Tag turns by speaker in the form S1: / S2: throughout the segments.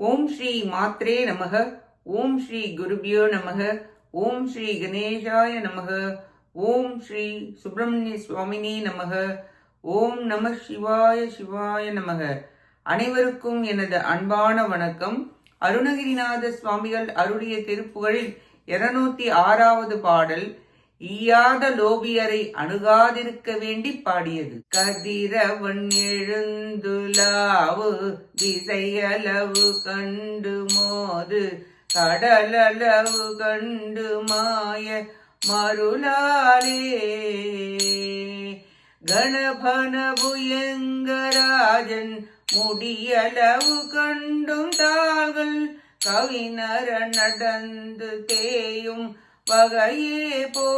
S1: ஓம் ஸ்ரீ மாத்ரே நமக ஓம் ஸ்ரீ குருபியோ நமக ஓம் ஸ்ரீ கணேசாய நமக ஓம் ஸ்ரீ சுப்பிரமணிய சுவாமினே நமக ஓம் நம சிவாய சிவாய நமக. அனைவருக்கும் எனது அன்பான வணக்கம். அருணகிரிநாத சுவாமிகள் அருளிய திருப்புகழில் இருநூத்தி ஆறாவது பாடல் ஈயாத லோபியரை அணுகாதிருக்க வேண்டி பாடியது. கதிரவன் எழுந்துலாவு திசையளவு கண்டு மோது கடலளவு கண்டு மாய மருளாலே. கணபனபுயங்கராஜன் முடியளவு கண்டும் தாள்கள் கவினர நடந்து தேயும் வகையே போ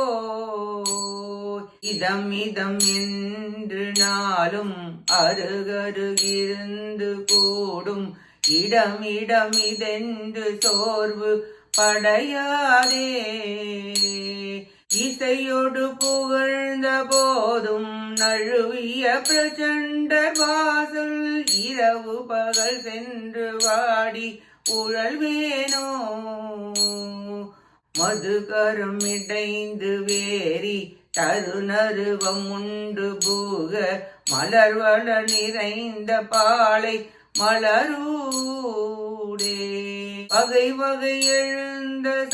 S1: இதம் இதம் என்று நாளும் அருகருகிருந்து கூடும். இடம் இடம் இதென்று சோர்வு படையாதே. இசையொடு புகழ்ந்த போதும் நழுவிய பிரச்சண்ட வாசல். இரவு பகல் சென்று வாடி உழல்வேனோ. மதுகரம் இடைந்து வேரி தருணருவம் உண்டு பூக மலர்வள நிறைந்த பாலை மலரூடே. வகை வகை எழுந்த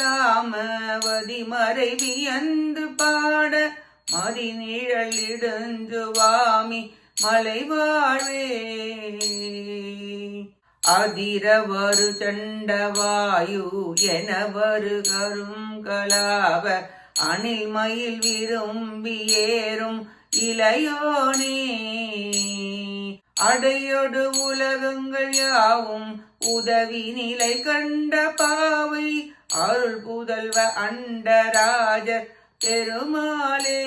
S1: மறை மறைவியந்து பாட மதிநிழலிடுந்து வாமி இடுஞ்சுவாமி அதிரவரு சண்டவாயு எனவரு கருங்கலாவ அணில் விரும்பியேறும் இளையோனே. அடையொடு உலகங்கள் யாவும் உதவி நிலை கண்ட பாவை அருள் புதல்வ அண்டராஜர் பெருமாளே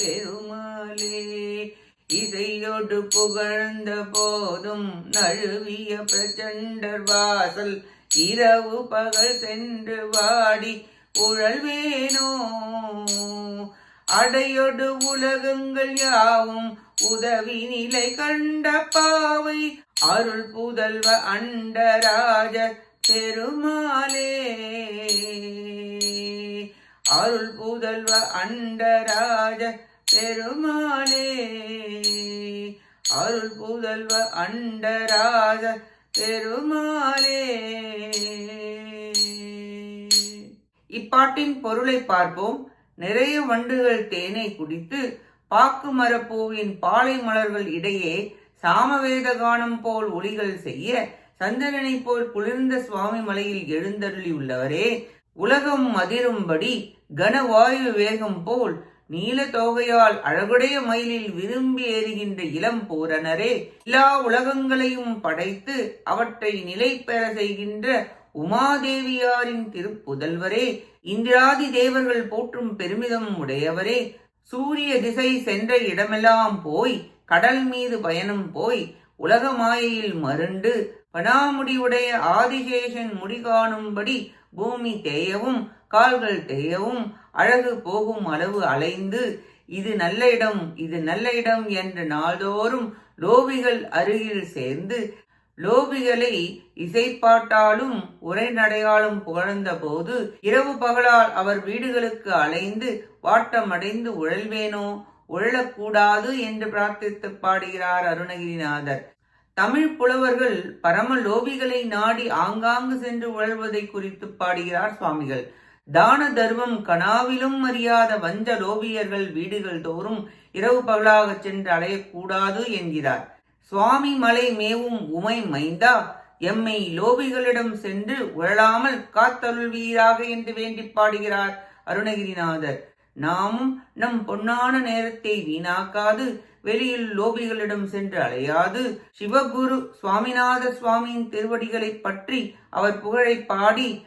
S1: பெருமாளே. இசையோடு புகழ்ந்த போதும் நழுவிய பிரச்சண்டர் வாசல். இரவு பகல் சென்று வாடி உழல்வேனோ. அடையொடு உலகங்கள் யாவும் உதவி நிலை கண்ட பாவை. அருள் புதல்வ அண்டராஜ பெருமாளே. அருள் புதல்வ அண்டராஜ பெருமானே அருள் புதல்வ அண்டராஜ பெருமாளே இப்பாட்டின் பொருளை பார்ப்போம். நிறைய வண்டுகள் தேனை குடித்து பாக்கு மரப்பூவின் பாலை மலர்கள் இடையே சாமவேத கானம் போல் ஒளிகள் செய்ய சந்திரனை போல் குளிர்ந்த சுவாமி மலையில் எழுந்தருளியுள்ளவரே உலகம் அதிரும்படி கனவாயு வேகம் போல் நீல தோகையால் அழகுடைய மயிலில் விரும்பி ஏறுகின்ற இளம் பூரணரே எல்லா உலகங்களையும் படைத்து அவற்றை நிலை பெற செய்கின்ற உமாதேவியாரின் திருப்புதல்வரே இந்திராதி தேவர்கள் போற்றும் பெருமிதம் உடையவரே சூரிய திசை சென்ற இடமெல்லாம் போய் கடல் மீது பயணம் போய் உலக மாயையில் மருண்டு பனாமுடியுடைய ஆதிசேஷன் முடி காணும்படி பூமி தேயவும் கால்கள் தேயவும் அழகு போகும் அளவு அலைந்து இது நல்ல இடம் இது நல்ல இடம் என்று நாள்தோறும் லோபிகள் அருகில் சேர்ந்து லோபிகளை இசைப்பாட்டாலும் உரைநடையாலும் புகழ்ந்த போது இரவு பகலால் அவர் வீடுகளுக்கு அலைந்து வாட்டமடைந்து உழல்வேனோ உழலக்கூடாது என்று பிரார்த்தித்து பாடுகிறார் அருணகிரிநாதர். தமிழ் புலவர்கள் பரம லோபிகளை நாடி ஆங்காங்கு சென்று உழல்வதை குறித்து பாடுகிறார் சுவாமிகள். தான தர்மம் கனாவிலும் அறியாத வஞ்ச லோபியர்கள் வீடுகள் தோறும் இரவு பகலாகச் சென்று அலையக்கூடாது என்கிறார். சுவாமி மலை மேவும் உமை மைந்தா எம்மை லோபிகளிடம் சென்று உழலாமல் காத்தருள்வீராக என்று வேண்டி பாடுகிறார் அருணகிரிநாதர். நாமும் நம் பொன்னான நேரத்தை வீணாக்காது வெளியில் லோபிகளிடம் சென்று அலையாது. சிவகுரு சுவாமிநாத சுவாமியின் திருவடிகளைப் பற்றி அவர் புகழை பாடி